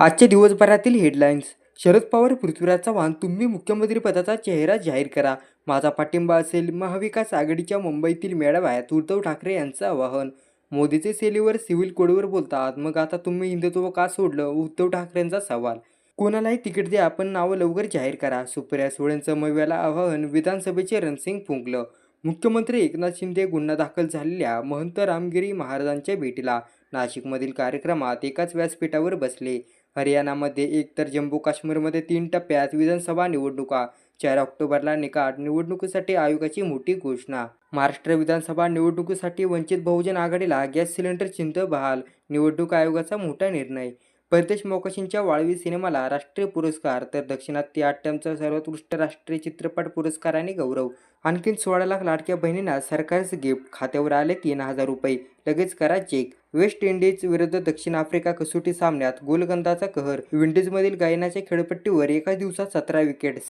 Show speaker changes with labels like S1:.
S1: आजच्या दिवसभरातील हेडलाईन्स शरद पवार पृथ्वीराज चव्हाण तुम्ही मुख्यमंत्रीपदाचा चेहरा जाहीर करा. माझा पाठिंबा असेल महाविकास आघाडीच्या मुंबईतील मेळाव्यात उद्धव ठाकरे यांचं आवाहन. मोदीचे सेलीवर सिव्हिल कोडवर बोलतात. मग आता तुम्ही हिंदुत्व का सोडलं? उद्धव ठाकरेंचा सवाल. कोणालाही तिकीट द्या पण नावं लवकर जाहीर करा. सुप्रिया सुळेंचं मव्याला आवाहन. विधानसभेचे रणसिंग फुंकलं. मुख्यमंत्री एकनाथ शिंदे गुन्हा दाखल झालेल्या महंत रामगिरी महाराजांच्या भेटीला नाशिकमधील कार्यक्रमात एकाच व्यासपीठावर बसले. हरियाणामध्ये एकतर जम्मू काश्मीरमध्ये तीन टप्प्यात विधानसभा निवडणुका चार ऑक्टोबरला निकाट निवडणुकीसाठी आयोगाची मोठी घोषणा. महाराष्ट्र विधानसभा निवडणुकीसाठी वंचित बहुजन आघाडीला गॅस सिलेंडर चिंत बहाल निवडणूक आयोगाचा मोठा निर्णय परदेश मोकशींच्या वाळवी सिनेमाला राष्ट्रीय पुरस्कार तर दक्षिणात्य आट्यमचा सर्वोत्कृष्ट राष्ट्रीय चित्रपट पुरस्काराने गौरव. आणखीन सोळा लाख लाडक्या बहिणींना सरकारचं गिफ्ट खात्यावर आले तीन हजार रुपये. लगेच करा चेक. वेस्ट इंडिज विरुद्ध दक्षिण आफ्रिका कसोटी सामन्यात गोलगंदाचा कहर विंडीजमधील गायनाच्या खेळपट्टीवर एका दिवसात सतरा विकेट्स